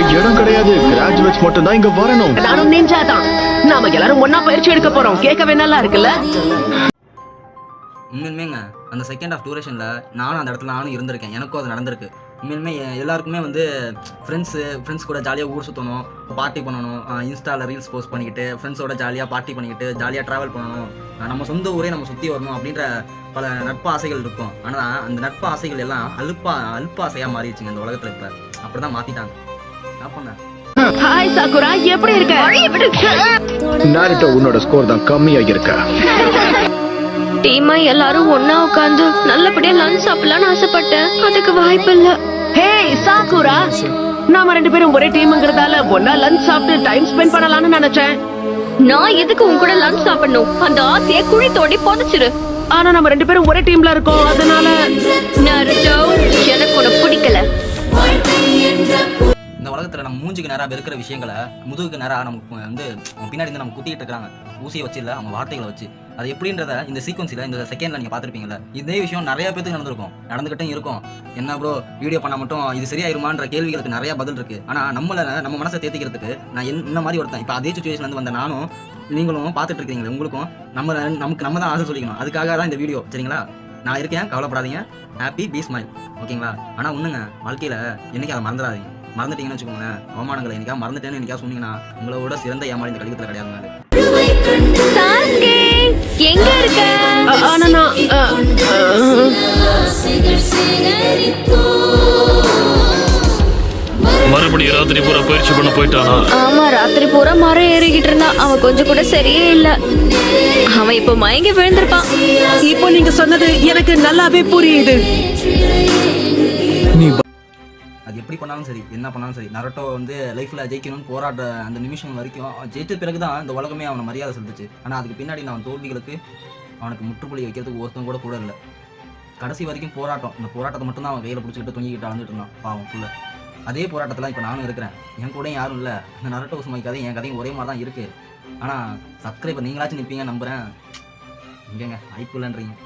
இங்க இடம் கிடையாது. கிராஜுவேட்ஸ் மட்டும் தான் இங்க வரணும். நானும் நிஞ்சா தான் நாம எல்லாரும் ஒன்னா பயிற்சி எடுக்க போறோம். கேட்கவே நல்லா இருக்குல்ல? உண்மையுமேங்க அந்த செகண்ட் ஆஃப் டூரேஷனில் நானும் அந்த இடத்துல நானும் இருந்திருக்கேன். எனக்கும் அது நடந்திருக்கு. உண்மையுமே எல்லாருக்குமே வந்து ஃப்ரெண்ட்ஸு ஃப்ரெண்ட்ஸ் கூட ஜாலியாக ஊர் சுற்றணும் பார்ட்டி பண்ணணும் இன்ஸ்டாவில் ரீல்ஸ் போஸ்ட் பண்ணிக்கிட்டு ஃப்ரெண்ட்ஸோட ஜாலியாக பார்ட்டி பண்ணிக்கிட்டு ஜாலியாக ட்ராவல் பண்ணணும். நம்ம சொந்த ஊரே நம்ம சுற்றி வரணும் அப்படின்ற பல நட்பு ஆசைகள் இருக்கும். ஆனால் அந்த நட்பு ஆசைகள் எல்லாம் அல்பா அல்ப ஆசையாக மாறிடுச்சுங்க இந்த உலகத்தில் இப்போ. அப்படி தான் மாற்றிட்டாங்க ஹாய் சாக்குரா எப்படி இருக்க? நாரிட்டோ உன்னோட ஸ்கோர் தான் கம்மியா இருக்க டீமா எல்லாரும் ஒன்னா உட்காந்து நல்லபடியா லஞ்ச் சாப்பிடலாம்னு ஆசைப்பட்டேன். அதுக்கு வாய்ப்பு இல்ல. Hey Sakura. நாம ரெண்டு பேரும் ஒரே டீம்ங்கிறதால ஒன்னா லஞ்ச் சாப்பிட்டு டைம் ஸ்பெண்ட் பண்ணலாம்னு நினைச்சேன். நான் எதுக்கு உன் கூட லஞ்ச் சாப்பிடணும்? அந்த ஆசையை குழி தோண்டி புதைச்சிரு. ஆனா நம்ம ரெண்டு பேரும் ஒரே டீம்ல இருக்கோம் அதனால நருட்டோ மூஞ்சுக்கு நேராக வெறுக்கிற விஷயங்களை முதுகுக்கு நேராக நமக்கு வந்து பின்னாடி இருந்து நம்ம குத்திக்கிட்டு இருக்காங்க ஊசியை வச்சு இல்லை அவங்க வார்த்தைகளை வச்சு. அது எப்படின்றத இந்த சீக்வன்ஸில் இந்த செகண்டில் நீங்கள் பார்த்துருப்பீங்களா இதே விஷயம் நிறைய பேருக்கு நடந்திருக்கும். நடந்துகிட்டும் இருக்கும். என்ன ப்ரோ வீடியோ பண்ணால் மட்டும் இது சரியாயிருமான்ற கேள்விகளுக்கு நிறைய பதில் இருக்குது ஆனால் நம்மளை நம்ம மனசை தேத்திக்கிறதுக்கு நான் என்ன- மாதிரி ஒருத்தன் இப்போ அதே சுச்சுவேஷன்லேருந்து வந்த நானும் நீங்களும் பார்த்துட்டு இருக்கீங்களே உங்களுக்கும் நம்ம நமக்கு நம்ம தான் ஆசை சொல்லிக்கணும். அதுக்காக தான் இந்த வீடியோ சரிங்களா? நான் இருக்கேன் கவலைப்படாதீங்க. ஹாப்பி பி ஸ்மைல் ஓகேங்களா ஆனால் ஒன்றுங்க வாழ்க்கையில் என்றைக்கு அதை மறந்துடாதீங்க. மறந்துட்டீங்கன்னு வச்சுக்கோங்களேன். அவமானங்களை என்னைக்கா மறந்துட்டேன்னு என்னைக்கா சொன்னீங்கன்னா உங்களோட சிறந்த ஏமாளி இந்த கலிகத்தில் கிடையாது எங்க இருக்க? ஆனா மறுபடியும் ராத்திரி பூரா பயிற்சி பண்ண போயிட்டானா? ஆமா ராத்திரி பூரா மரம் ஏறிக்கிட்டு இருந்தான் அவன் கொஞ்சம் கூட சரியே இல்ல. அவன் இப்ப மயங்கி விழுந்திருப்பான். இப்போ நீங்க சொன்னது எனக்கு நல்லாவே புரியுது. எப்படி பண்ணாலும் சரி என்ன பண்ணாலும் சரி. நரட்டோ வந்து லைஃப்பில் ஜெயிக்கணும்னு போராடுற அந்த நிமிஷம் வரைக்கும் அவன் ஜெயிச்ச பிறகு தான் இந்த உலகமே அவனை மரியாதை செலுத்துச்சு. ஆனால் அதுக்கு பின்னாடி நான் தோல்விகளுக்கு அவனுக்கு முற்றுப்புள்ளி வைக்கிறதுக்கு ஒருத்தன் கூட கூட இல்லை. கடைசி வரைக்கும் போராட்டம். இந்த போராட்டத்தை மட்டும் தான் அவன் கையில் பிடிச்சிக்கிட்டு தொங்கிக்கிட்டு அழுந்துட்டு இருந்தான். பாவம் புள்ள. அதே போராட்டத்தில் இப்போ நானும் இருக்கிறேன். என் கூட யாரும் இல்லை. இந்த நரட்டோ சுமை கதையும் என் கதையும் ஒரே மாதிரி தான் இருக்குது ஆனால் சப்ஸ்கிரைபர் நீங்களாச்சும் நிற்பீங்க நம்புகிறேன் இங்கேங்க வாய்ப்பு இல்லைன்றீங்க.